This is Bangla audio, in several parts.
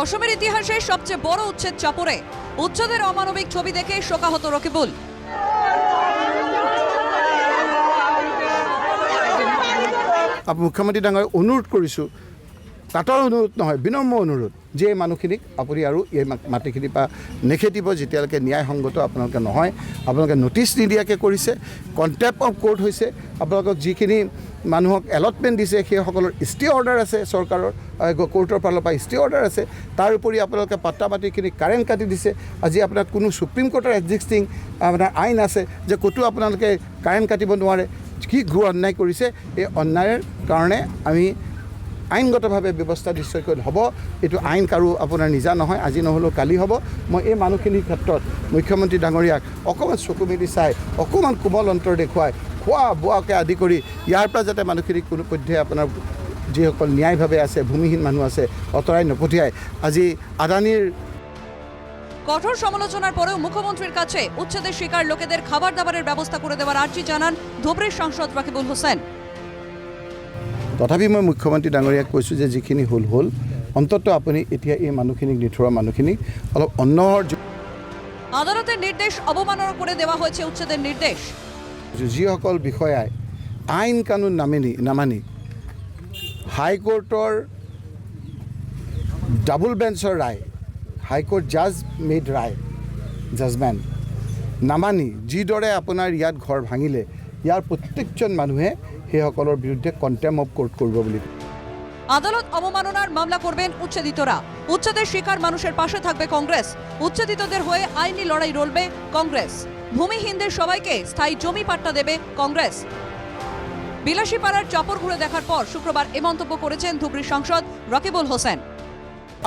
অসমের ইতিহাসে সবচেয়ে বড় উচ্ছেদ চাপরে উচ্ছেদের অমানবিক ছবি দেখে শোকাহত রকিবুল। মুখ্যমন্ত্রী ডাঙৰীয়াক অনুরোধ কৰিছোঁ কাটৰ অনুৰোধ নহয়, বিনম্ৰ অনুৰোধ যে এই মানুহখিনিক আপুনি আৰু এই মাটিখিনিৰ পৰা নেখেতিব যেতিয়ালৈকে ন্যায়সংগত আপোনালোকে নহয়, আপোনালোকে ন'টিচ নিদিয়াকৈ কৰিছে কণ্টেম্প অফ কোৰ্ট হৈছে, আপোনালোকক যিখিনি মানুহক এলটমেণ্ট দিছে সেইসকলৰ ষ্টে অৰ্ডাৰ আছে চৰকাৰৰ কোৰ্টৰ ফালৰ পৰা ষ্টে অৰ্ডাৰ আছে, তাৰ উপৰি আপোনালোকে পাত্তা মাটিখিনি কাৰেণ্ট কাটি দিছে, আজি আপোনাৰ কোনো সুপ্ৰিম কোৰ্টৰ এক্সিষ্টিং আপোনাৰ আইন আছে যে ক'তো আপোনালোকে কাৰেণ্ট কাটিব নোৱাৰে, কি ঘোৰ অন্যায় কৰিছে, এই অন্যায়ৰ কাৰণে আমি আইনগতভাৱে ব্যৱস্থা নিশ্চয়কৈ হ'ব। এইটো আইন কাৰো আপোনাৰ নিজা নহয়, আজি নহ'লেও কালি হ'ব। মই এই মানুহখিনিৰ ক্ষেত্ৰত মুখ্যমন্ত্ৰী ডাঙৰীয়াক অকণমান চকু মেলি চাই, অকণমান কোমল অন্তৰ দেখুৱাই, খোৱা বোৱাকে আদি কৰি ইয়াৰ পৰা যাতে মানুহখিনিক কোনো পধ্যে আপোনাৰ যিসকল ন্যায়ভাৱে আছে, ভূমিহীন মানুহ আছে, আঁতৰাই নপঠিয়াই আজি আদানীৰ কঠোর সমালোচনার পরেও মুখ্যমন্ত্রীর কাছে উচ্ছেদের শিকার লোকেদের খাবার দাবারের ব্যবস্থা করে দেওয়ার আর্জি জানান ধুবড়ির সাংসদ রাকিবুল হোসেন। তথাপি মই মুখ্যমন্ত্ৰী ডাঙৰীয়াক কৈছোঁ যে যিখিনি হ'ল হ'ল অন্ততঃ আপুনি এতিয়া এই মানুহখিনিক নিথৰুৱা মানুহখিনিক অলপ অন্নৰ আদালতের নির্দেশ অবমাননা করে দেওয়া হয়েছে উচ্ছেদের নির্দেশ যিসকল বিষয়াই আইন কানুন নামানি নামানি হাইকোৰ্টৰ ডাবল বেঞ্চৰ ৰায় হাইকোৰ্ট জাজ মেড ৰায় জাজমেণ্ট নামানি যিদৰে আপোনাৰ ইয়াত ঘৰ ভাঙিলে ইয়াৰ প্ৰত্যেকজন মানুহে সেইসকলৰ বিৰুদ্ধে কণ্টেম অফ কোৰ্ট কৰিব বুলি। আদালত অবমাননার মামলা করবেন উচ্ছেদিতরা। উচ্ছেদের শিকার মানুষের পাশে থাকবে কংগ্রেস। উচ্ছেদিতদের হয়ে আইনি লড়াই রলবে কংগ্রেস। ভূমিহীনদের সবাইকে স্থায়ী জমি পাট্টা দেবে কংগ্রেস। বিলাসীপাড়ার চাপড় ঘুরে দেখার পর শুক্রবার এ মন্তব্য করেছেন ধুবড়ির সাংসদ রকিবুল হোসেন।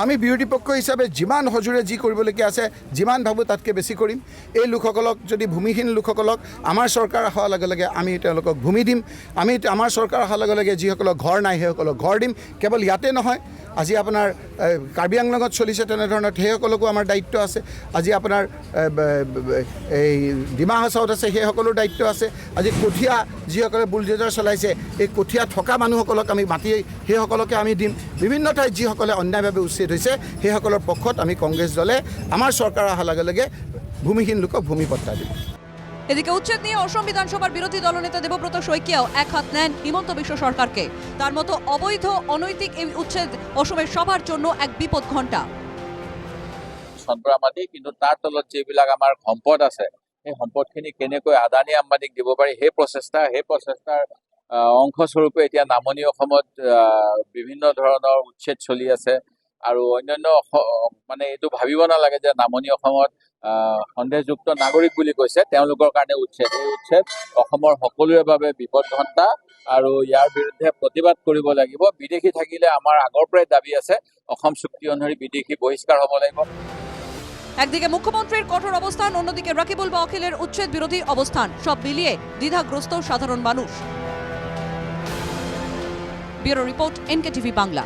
আমি বিৰোধী পক্ষ হিচাপে যিমান সজোৰে যি কৰিবলগীয়া আছে, যিমান ভাবোঁ তাতকৈ বেছি কৰিম। এই লোকসকলক, যদি ভূমিহীন লোকসকলক আমাৰ চৰকাৰ অহাৰ লগে লগে আমি তেওঁলোকক ভূমি দিম, আমি আমাৰ চৰকাৰ অহাৰ লগে লগে যিসকলৰ ঘৰ নাই, সেইসকলক ঘৰ দিম। কেৱল ইয়াতে নহয়, আজি আপোনাৰ কাৰ্বি আংলঙত চলিছে তেনেধৰণৰ সেইসকলকো আমাৰ দায়িত্ব আছে। আজি আপোনাৰ এই ডিমা হাছাওত আছে সেইসকলৰ দায়িত্ব আছে। আজি কঠীয়া যিসকলে বুলডেজাৰ চলাইছে, এই কঠীয়া থকা মানুহসকলক আমি মাতি সেইসকলকে আমি দিম। বিভিন্ন ঠাইত যিসকলে অন্যায়ভাৱে উচ্ছেদ হৈছে। সেইসকলৰ পক্ষত আমি কংগ্ৰেছ দলে আমাৰ চৰকাৰ অহাৰ লগে লগে ভূমিহীন লোকক ভূমি পট্টা দিম এদিকে উচ্ছেদ নিয়ে অসম বিধানসভার বিরোধী দলনেতা দেবব্রত শইকিয়াও এক হাত নেন হিমন্ত বিশ্ব সরকারকে তার মতো অবৈধ অনৈতিক এই উচ্ছেদ অসমের সবার জন্য এক বিপদ ঘণ্টা। চন্দ্ৰা কিন্তু তাৰ তলত যিবিলাক আমাৰ সম্পদ আছে সেই সম্পদখিনি কেনেকৈ আদানী আম্বানীক দিব পাৰি সেই প্ৰচেষ্টা সেই প্ৰচেষ্টাৰ আহ, অংশস্বৰূপে এতিয়া নামনি অসমত আহ, বিভিন্ন ধৰণৰ উচ্ছেদ চলি আছে। আৰু অন্যান্য মানে এইটো ভাবিব নালাগে যে নামনি অসমত সন্দেহযুক্ত নাগৰিক বুলি কৈছে, তেওঁলোকৰ কাৰণে উচ্ছেদ এই উচ্ছেদ অসমৰ সকলোৰে বাবে বিপদ ঘণ্টা আৰু ইয়াৰ বিৰুদ্ধে প্ৰতিবাদ কৰিব লাগিব। বিদেশি থাকিলে আমাৰ আগৰ পৰাই দাবি আছে, অসম চুক্তি অনুসৰি বিদেশি বহিষ্কাৰ হ'ব লাগিব। একদিকে মুখ্যমন্ত্রীর কঠোর অবস্থান অন্যদিকে রাকিবুল বা অখিলের উচ্ছেদ বিরোধী অবস্থান সব মিলিয়ে দ্বিধাগ্রস্ত সাধারণ মানুষ bureau report NK TV Bangla.